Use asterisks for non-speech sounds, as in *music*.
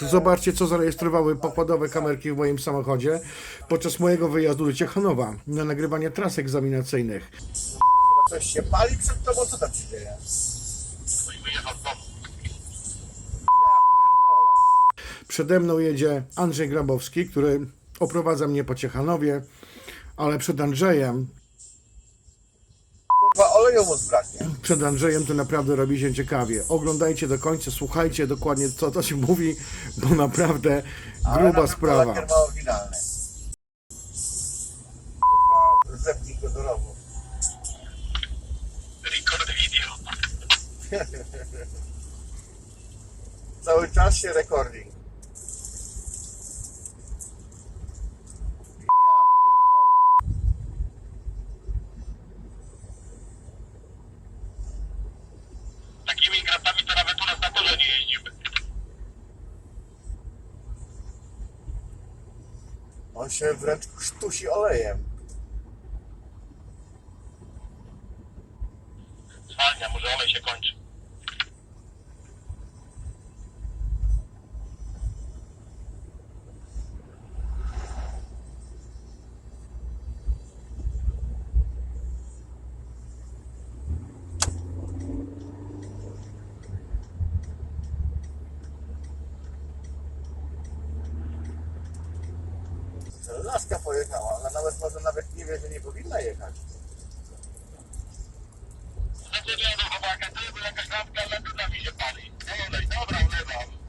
Zobaczcie, co zarejestrowały pokładowe kamerki w moim samochodzie podczas mojego wyjazdu do Ciechanowa na nagrywanie tras egzaminacyjnych. Coś się pali przed tobą, co tam się dzieje? Przede mną jedzie Andrzej Grabowski, który oprowadza mnie po Ciechanowie, ale przed Andrzejem, Mu zbraknie. przed Andrzejem to naprawdę robi się ciekawie. Oglądajcie do końca, słuchajcie dokładnie, co to się mówi, bo naprawdę Ale gruba nawet sprawa. lakier ma oryginalny. Kurwa, zepnij go do rowu. Record video. *laughs* Cały czas się recording. On się wręcz krztusi olejem. Zwalnia, może olej się kończy. Laska pojechała,